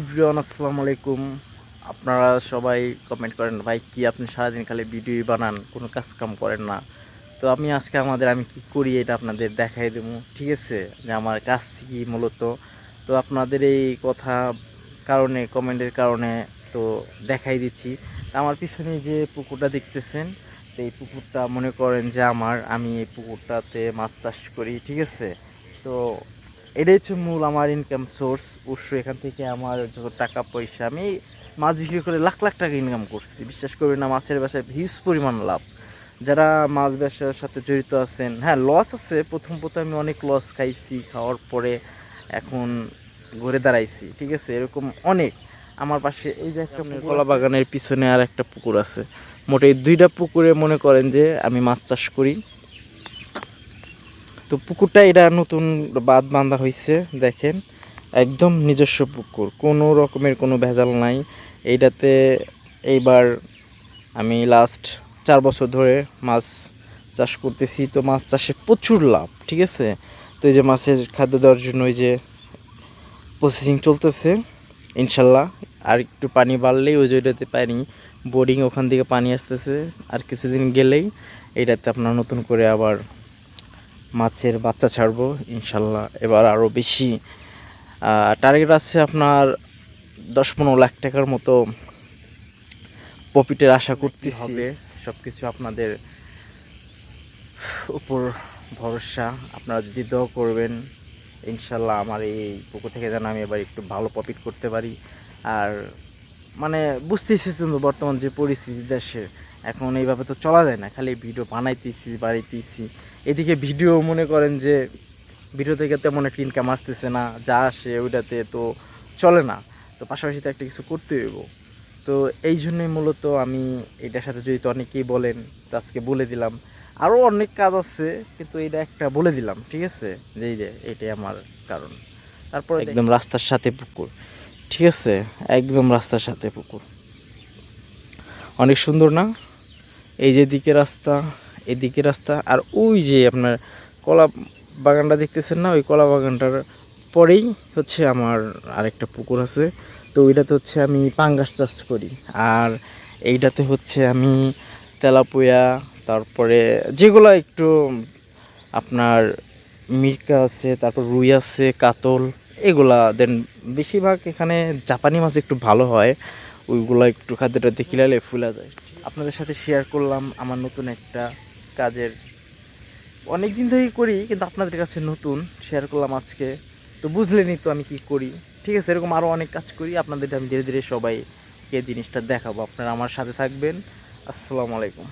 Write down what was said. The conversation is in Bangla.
এভরিওয়ান, আসসালামু আলাইকুম। আপনারা সবাই কমেন্ট করেন, ভাই, কি আপনি সারাদিন খালি ভিডিও বানান? কোনো কাজ কাম করেন না? তো আমি আজকে আমাদের, আমি কি করি এটা আপনাদের দেখাই দেবো, ঠিক আছে? যে আমার কাজ কি মূলত? তো আপনাদের এই কথা কারণে কমেন্টের কারণে তো দেখাই দিচ্ছি। আমার পিছনে যে পুকুরটা দেখতেছেন, তো এই পুকুরটা মনে করেন যে আমার, আমি এই পুকুরটাতে মাছ চাষ করি, ঠিক আছে? তো এটাই হচ্ছে মূল আমার ইনকাম সোর্স উৎস। এখান থেকে আমার যত টাকা পয়সা আমি মাছ বিক্রি করে লাখ লাখ টাকা ইনকাম করছি। বিশ্বাস করবেন না মাছের ব্যবসায় হিউজ পরিমাণ লাভ। যারা মাছ ব্যবসার সাথে জড়িত আছেন হ্যাঁ লস আছে। প্রথম প্রথম আমি অনেক লস খাইছি খাওয়ার পরে এখন ঘুরে দাঁড়াইছি ঠিক আছে? এরকম অনেক। আমার পাশে এই যে একটা কলা বাগানের পিছনে আর একটা পুকুর আছে। মোটে দুইটা পুকুরে মনে করেন যে আমি মাছ চাষ করি। তো পুকুরটা এটা নতুন বাঁধ বাঁধা হয়েছে দেখেন। একদম নিজস্ব পুকুর, কোনো রকমের কোনো ভেজাল নাই। এইটাতে এইবার আমি লাস্ট চার বছর ধরে মাছ চাষ করতেছি। তো মাছ চাষে প্রচুর লাভ, ঠিক আছে? তো এই যে মাছের খাদ্য দেওয়ার জন্য ওই যে প্রসেসিং চলতেছে, ইনশাল্লাহ। আর একটু পানি বাড়লেই ওই ওইটাতে পানি বোর্ডিং ওখান থেকে পানি আসতেছে। আর কিছুদিন গেলেই এইটাতে আপনার নতুন করে আবার মাছের বাচ্চা ছাড়বো ইনশাল্লাহ। এবার আরও বেশি টার্গেট আছে আপনার দশ পনেরো লাখ টাকার মতো প্রফিটের আশা করতে হবে সব কিছু আপনাদের উপর ভরসা। আপনারা যদি দোয়া করবেন ইনশাল্লাহ আমার এই পুকুর থেকে যেন আমি এবার একটু ভালো প্রফিট করতে পারি। আর মানে বুঝতেছি তো বর্তমান যে পরিস্থিতি দেশে এখন এইভাবে তো চলা যায় না, খালি ভিডিও বানাইতেছি, বাড়াইতেছি। এদিকে ভিডিও মনে করেন যে ভিডিও থেকে তেমন একটা ইনকাম আসতেছে না, যা আসে ওইটাতে তো চলে না। তো পাশাপাশি তো একটা কিছু করতে হইব। তো এই জন্যই মূলত আমি এটার সাথে জড়িত, অনেকেই বলেন, তো আজকে বলে দিলাম। আরও অনেক কাজ আছে, কিন্তু এটা একটা বলে দিলাম, ঠিক আছে? যে এই যে, এটাই আমার কারণ। তারপর একদম রাস্তার সাথে পুকুর, ঠিক আছে? একদম রাস্তার সাথে পুকুর। অনেক সুন্দর না? এই যে দিকে রাস্তা, এদিকে রাস্তা, আর ওই যে আপনার কলা বাগানটা দেখতেছেন না? ওই কলা বাগানটার পরেই হচ্ছে আমার আরেকটা পুকুর আছে। তো ওইটাতে হচ্ছে আমি পাঙ্গাস চাষ করি। আর এইটাতে হচ্ছে আমি তেলাপুয়া, তারপরে যেগুলো একটু আপনার মির্কা আছে, তারপর রুই আছে, কাতল, এগুলা দেন। বেশিরভাগ এখানে জাপানি মাছ একটু ভালো হয়। ওইগুলো একটু খাদ্যটা খিলালে ফুলা যায়। আপনাদের সাথে শেয়ার করলাম আমার নতুন একটা কাজের। অনেক দিন ধরেই করি, কিন্তু আপনাদের কাছে নতুন শেয়ার করলাম আজকে। তো বুঝলেনই তো আমি কি করি। ঠিক আছে, এরকম আরও অনেক কাজ করি। আপনাদের আমি ধীরে ধীরে সবাইকে জিনিসটা দেখাবো। আপনারা আমার সাথে থাকবেন। আসসালামু আলাইকুম।